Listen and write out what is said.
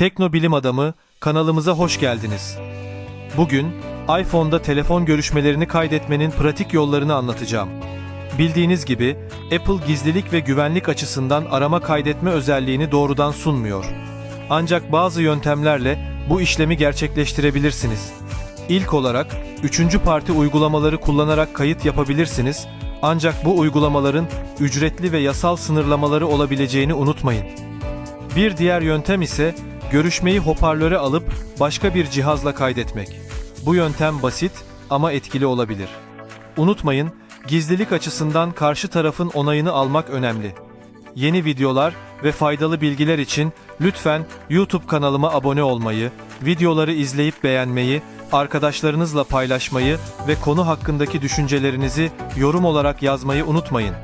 Tekno Bilim Adamı kanalımıza hoş geldiniz. Bugün iPhone'da telefon görüşmelerini kaydetmenin pratik yollarını anlatacağım. Bildiğiniz gibi Apple gizlilik ve güvenlik açısından arama kaydetme özelliğini doğrudan sunmuyor. Ancak bazı yöntemlerle bu işlemi gerçekleştirebilirsiniz. İlk olarak üçüncü parti uygulamaları kullanarak kayıt yapabilirsiniz. Ancak bu uygulamaların ücretli ve yasal sınırlamaları olabileceğini unutmayın. Bir diğer yöntem ise görüşmeyi hoparlöre alıp başka bir cihazla kaydetmek. Bu yöntem basit ama etkili olabilir. Unutmayın, gizlilik açısından karşı tarafın onayını almak önemli. Yeni videolar ve faydalı bilgiler için lütfen YouTube kanalıma abone olmayı, videoları izleyip beğenmeyi, arkadaşlarınızla paylaşmayı ve konu hakkındaki düşüncelerinizi yorum olarak yazmayı unutmayın.